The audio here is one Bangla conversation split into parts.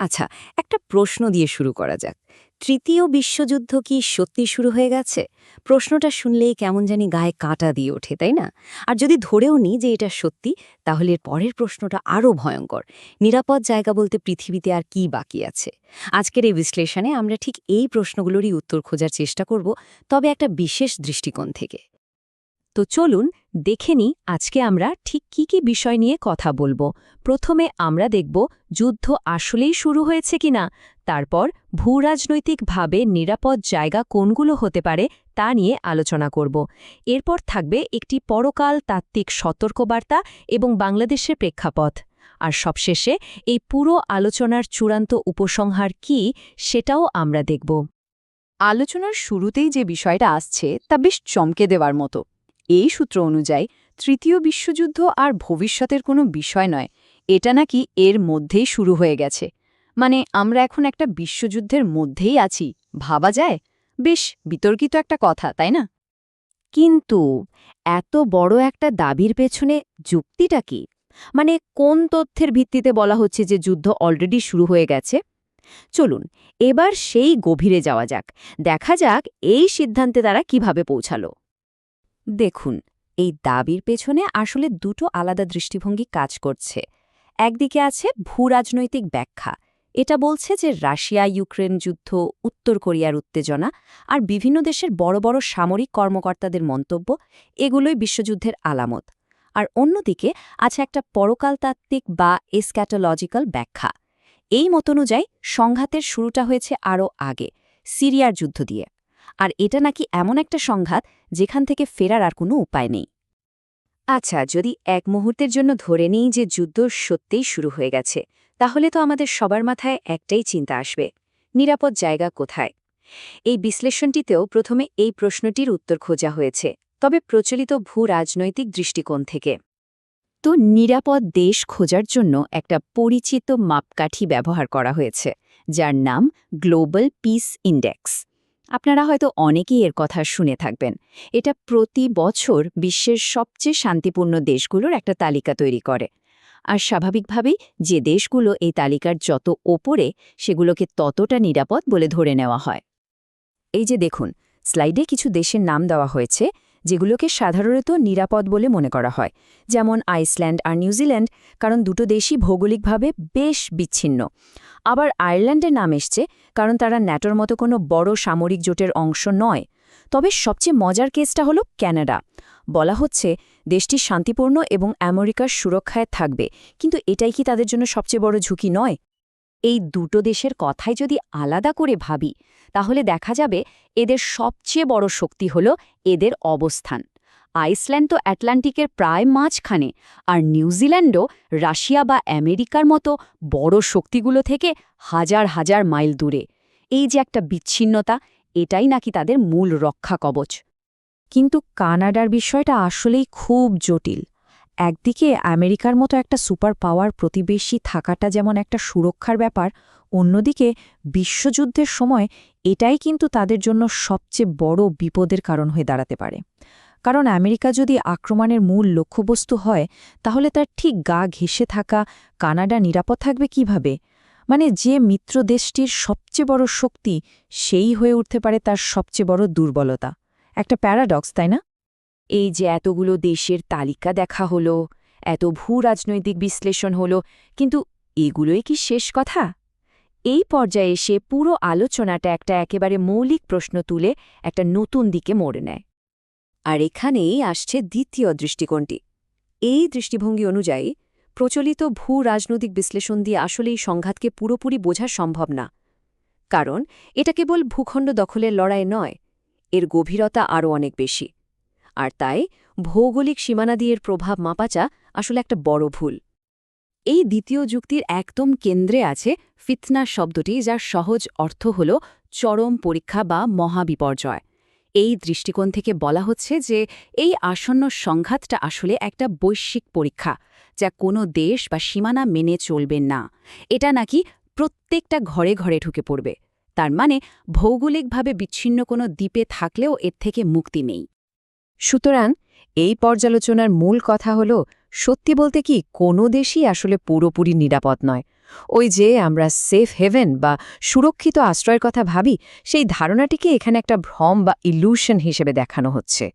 আচ্ছা একটা প্রশ্ন দিয়ে শুরু করা যাক। তৃতীয় বিশ্বযুদ্ধ কি সত্যি শুরু হয়ে গেছে? প্রশ্নটা শুনলেই কেমন জানি গায়ে কাঁটা দিয়ে ওঠে, তাই না? আর যদি ধরেও নিই যে এটা সত্যি, তাহলে এর পরের প্রশ্নটা আরও ভয়ঙ্কর। নিরাপদ জায়গা বলতে পৃথিবীতে আর কি বাকি আছে? আজকের এই বিশ্লেষণে আমরা ঠিক এই প্রশ্নগুলোরই উত্তর খোঁজার চেষ্টা করব, তবে একটা বিশেষ দৃষ্টিকোণ থেকে। তো চলুন দেখে নিই আজকে আমরা ঠিক কি কি বিষয় নিয়ে কথা বলব। প্রথমে আমরা দেখব যুদ্ধ আসলেই শুরু হয়েছে কিনা, তারপর ভূরাজনৈতিকভাবে নিরাপদ জায়গা কোনগুলো হতে পারে তা নিয়ে আলোচনা করব। এরপর থাকবে একটি পরকাল তাত্ত্বিক সতর্কবার্তা এবং বাংলাদেশের প্রেক্ষাপথ আর সবশেষে এই পুরো আলোচনার চূড়ান্ত উপসংহার কি সেটাও আমরা দেখব। আলোচনার শুরুতেই যে বিষয়টা আসছে তা বেশ চমকে দেওয়ার মতো। এই সূত্র অনুযায়ী তৃতীয় বিশ্বযুদ্ধ আর ভবিষ্যতের কোনো বিষয় নয়। এটা নাকি এর মধ্যেই শুরু হয়ে গেছে। মানে আমরা এখন একটা বিশ্বযুদ্ধের মধ্যেই আছি, ভাবা যায়? বেশ, বিতর্কিত একটা কথা, তাই না? কিন্তু এত বড় একটা দাবির পেছনে যুক্তিটা কি? মানে কোন তথ্যের ভিত্তিতে বলা হচ্ছে যে যুদ্ধ অলরেডি শুরু হয়ে গেছে? চলুন, এবার সেই গভীরে যাওয়া যাক। দেখা যাক এই সিদ্ধান্তে তারা কীভাবে পৌঁছালো। দেখুন, এই দাবির পেছনে আসলে দুটো আলাদা দৃষ্টিভঙ্গি কাজ করছে। একদিকে আছে ভূরাজনৈতিক ব্যাখ্যা। এটা বলছে যে রাশিয়া ইউক্রেন যুদ্ধ, উত্তর কোরিয়ার উত্তেজনা আর বিভিন্ন দেশের বড় বড় সামরিক কর্মকর্তাদের মন্তব্য, এগুলোই বিশ্বযুদ্ধের আলামত। আর অন্যদিকে আছে একটা পরকালতাত্ত্বিক বা এসক্যাটোলজিক্যাল ব্যাখ্যা। এই মত অনুযায়ী সংঘাতের শুরুটা হয়েছে আরও আগে, সিরিয়ার যুদ্ধ দিয়ে। আর এটা নাকি এমন একটা সংঘাত যেখান থেকে ফেরার আর কোনো উপায় নেই। আচ্ছা যদি এক মুহূর্তের জন্য ধরে নিই যে যুদ্ধ সত্যিই শুরু হয়ে গেছে, তাহলে তো আমাদের সবার মাথায় একটাই চিন্তা আসবে, নিরাপদ জায়গা কোথায়? এই বিশ্লেষণটিতেও প্রথমে এই প্রশ্নটির উত্তর খোঁজা হয়েছে, তবে প্রচলিত ভূ রাজনৈতিক দৃষ্টিকোণ থেকে। তো নিরাপদ দেশ খোঁজার জন্য একটা পরিচিত মাপকাঠি ব্যবহার করা হয়েছে, যার নাম গ্লোবাল পিস ইন্ডেক্স আপনারা হয়তো অনেকেই এর কথা শুনে থাকবেন। এটা প্রতি বছর বিশ্বের সবচেয়ে শান্তিপূর্ণ দেশগুলোর একটা তালিকা তৈরি করে। আর স্বাভাবিকভাবেই যে দেশগুলো এই তালিকার যত ওপরে, সেগুলোকে ততটা নিরাপদ বলে ধরে নেওয়া হয়। এই যে দেখুন, স্লাইডে কিছু দেশের নাম দেওয়া হয়েছে। যেগুলোকে সাধারণত নিরাপদ বলে মনে করা হয়, যেমন আইসল্যান্ড আর নিউজিল্যান্ড কারণ দুটো দেশই ভৌগোলিকভাবে বেশ বিচ্ছিন্ন। আবার আয়ারল্যান্ডের নাম এসছে, কারণ তারা ন্যাটোর মতো কোনো বড় সামরিক জোটের অংশ নয়। তবে সবচেয়ে মজার কেসটা হলো ক্যানাডা। বলা হচ্ছে, দেশটি শান্তিপূর্ণ এবং আমেরিকার সুরক্ষায় থাকবে, কিন্তু এটাই কি তাদের জন্য সবচেয়ে বড় ঝুঁকি নয়? এই দুটো দেশের কথাই যদি আলাদা করে ভাবি, তাহলে দেখা যাবে এদের সবচেয়ে বড় শক্তি হল এদের অবস্থান। আইসল্যান্ড তো অ্যাটলান্টিকের প্রায় মাঝখানে, আর নিউজিল্যান্ডও রাশিয়া বা আমেরিকার মতো বড় শক্তিগুলো থেকে হাজার হাজার মাইল দূরে। এই যে একটা বিচ্ছিন্নতা, এটাই নাকি তাদের মূল রক্ষা কবচ। কিন্তু কানাডার বিষয়টা আসলেই খুব জটিল। একদিকে আমেরিকার মতো একটা সুপার পাওয়ার প্রতিবেশী থাকাটা যেমন একটা সুরক্ষার ব্যাপার, অন্যদিকে বিশ্বযুদ্ধের সময় এটাই কিন্তু তাদের জন্য সবচেয়ে বড় বিপদের কারণ হয়ে দাঁড়াতে পারে। কারণ আমেরিকা যদি আক্রমণের মূল লক্ষ্যবস্তু হয়, তাহলে তার ঠিক গা ঘেসে থাকা কানাডা নিরাপদ থাকবে কীভাবে? মানে যে মিত্র দেশটির সবচেয়ে বড় শক্তি, সেই হয়ে উঠতে পারে তার সবচেয়ে বড় দুর্বলতা। একটা প্যারাডক্স, তাই না? এই যে এতগুলো দেশের তালিকা দেখা হলো, এত ভূ রাজনৈতিক বিশ্লেষণ হলো, কিন্তু এগুলোই কি শেষ কথা? এই পর্যায়ে এসে পুরো আলোচনাটা একটা একেবারে মৌলিক প্রশ্ন তুলে একটা নতুন দিকে মোড়ে নেয়। আর এখানেই আসছে দ্বিতীয় দৃষ্টিকোণটি। এই দৃষ্টিভঙ্গি অনুযায়ী, প্রচলিত ভূ রাজনৈতিক বিশ্লেষণ দিয়ে আসলে এই সংঘাতকে পুরোপুরি বোঝা সম্ভব না। কারণ, এটা কেবল ভূখণ্ড দখলের লড়াই নয়, এর গভীরতা আরও অনেক বেশি। আর তাই ভৌগোলিক সীমানা দিয়ে এর প্রভাব মাপাচা আসলে একটা বড় ভুল। এই দ্বিতীয় যুক্তির একদম কেন্দ্রে আছে ফিতনা শব্দটি, যার সহজ অর্থ হল চরম পরীক্ষা বা মহাবিপর্যয়। এই দৃষ্টিকোণ থেকে বলা হচ্ছে যে এই আসন্ন সংঘাতটা আসলে একটা বৈশ্বিক পরীক্ষা, যা কোনো দেশ বা সীমানা মেনে চলবে না। এটা নাকি প্রত্যেকটা ঘরে ঘরে ঢুকে পড়বে। তার মানে ভৌগোলিকভাবে বিচ্ছিন্ন কোনো দ্বীপে থাকলেও এর থেকে মুক্তি নেই। সুতরাং এই পর্যালোচনার মূল কথা হল, সত্যি বলতে কি কোনো দেশই আসলে পুরোপুরি নিরাপদ নয়। ওই যে আমরা সেফ হেভেন বা সুরক্ষিত আশ্রয়ের কথা ভাবি, সেই ধারণাটিকে এখানে একটা ভ্রম বা ইলিউশন হিসেবে দেখানো হচ্ছে।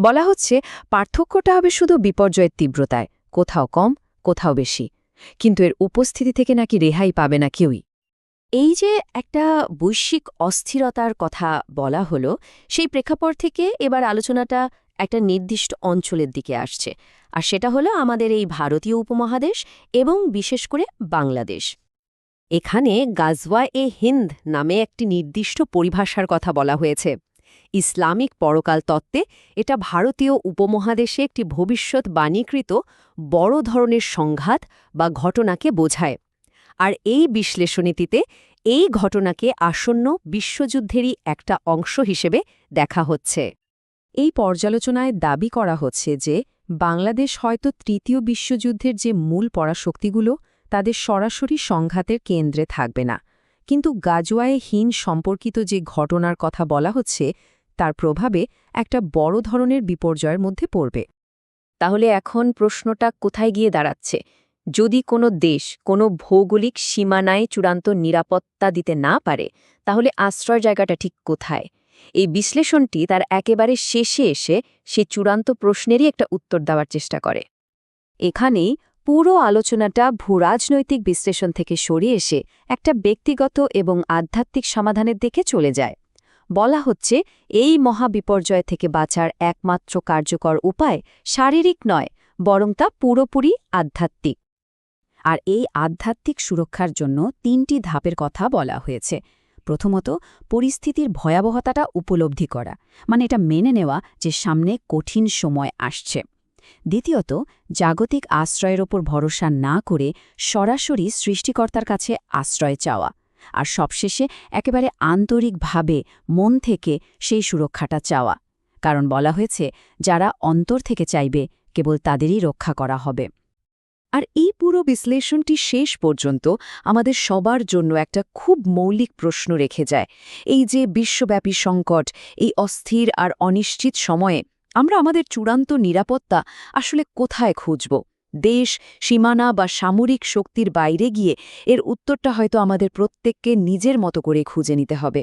বলা হচ্ছে, পার্থক্যটা হবে শুধু বিপর্যয়ের তীব্রতায়, কোথাও কম, কোথাও বেশি। কিন্তু এর উপস্থিতি থেকে নাকি রেহাই পাবে না কেউই। এই যে একটা বৈশ্বিক অস্থিরতার কথা বলা হলো, সেই প্রেক্ষাপট থেকে এবার আলোচনাটা একটা নির্দিষ্ট অঞ্চলের দিকে আসছে। আর সেটা হলো আমাদের এই ভারতীয় উপমহাদেশ এবং বিশেষ করে বাংলাদেশ। এখানে গাজওয়া এ হিন্দ নামে একটি নির্দিষ্ট পরিভাষার কথা বলা হয়েছে। ইসলামিক পরকাল তত্ত্বে এটা ভারতীয় উপমহাদেশে একটি ভবিষ্যৎ বাণীকৃত বড় ধরনের সংঘাত বা ঘটনাকে বোঝায়। আর এই বিশ্লেষণীতিতে এই ঘটনাকে আসন্ন বিশ্বযুদ্ধেরই একটা অংশ হিসেবে দেখা হচ্ছে। এই পর্যালোচনায় দাবি করা হচ্ছে যে, বাংলাদেশ হয়তো তৃতীয় বিশ্বযুদ্ধের যে মূল পরাশক্তিগুলো, তাদের সরাসরি সংঘাতের কেন্দ্রে থাকবে না। কিন্তু গাজোয়ায়ে হীন সম্পর্কিত যে ঘটনার কথা বলা হচ্ছে, তার প্রভাবে একটা বড় ধরনের বিপর্যয়ের মধ্যে পড়বে। তাহলে এখন প্রশ্নটা কোথায় গিয়ে দাঁড়াচ্ছে? যদি কোনো দেশ কোনো ভৌগোলিক সীমানায় চূড়ান্ত নিরাপত্তা দিতে না পারে, তাহলে আশ্রয় জায়গাটা ঠিক কোথায়? এই বিশ্লেষণটি তার একেবারে শেষে এসে সে চূড়ান্ত প্রশ্নেরই একটা উত্তর দেওয়ার চেষ্টা করে। এখানেই পুরো আলোচনাটা ভূরাজনৈতিক বিশ্লেষণ থেকে সরিয়ে এসে একটা ব্যক্তিগত এবং আধ্যাত্মিক সমাধানের দিকে চলে যায়। বলা হচ্ছে, এই মহাবিপর্যয় থেকে বাঁচার একমাত্র কার্যকর উপায় শারীরিক নয়, বরং তা পুরোপুরি আধ্যাত্মিক। আর এই আধ্যাত্মিক সুরক্ষার জন্য তিনটি ধাপের কথা বলা হয়েছে। প্রথমত পরিস্থিতির ভয়াবহতাটা উপলব্ধি করা মানে এটা মেনে নেওয়া যে সামনে কঠিন সময় আসছে। দ্বিতীয়ত, জাগতিক আশ্রয়ের ওপর ভরসা না করে সরাসরি সৃষ্টিকর্তার কাছে আশ্রয় চাওয়া, আর সবশেষে একেবারে আন্তরিকভাবে মন থেকে সেই সুরক্ষাটা চাওয়া। কারণ বলা হয়েছে, যারা অন্তর থেকে চাইবে, কেবল তাদেরই রক্ষা করা হবে। আর এই পুরো বিশ্লেষণটি শেষ পর্যন্ত আমাদের সবার জন্য একটা খুব মৌলিক প্রশ্ন রেখে যায়। এই যে বিশ্বব্যাপী সংকট, এই অস্থির আর অনিশ্চিত সময়ে আমরা আমাদের চূড়ান্ত নিরাপত্তা আসলে কোথায় খুঁজব? দেশ, সীমানা বা সামরিক শক্তির বাইরে গিয়ে এর উত্তরটা হয়তো আমাদের প্রত্যেককে নিজের মতো করে খুঁজে নিতে হবে।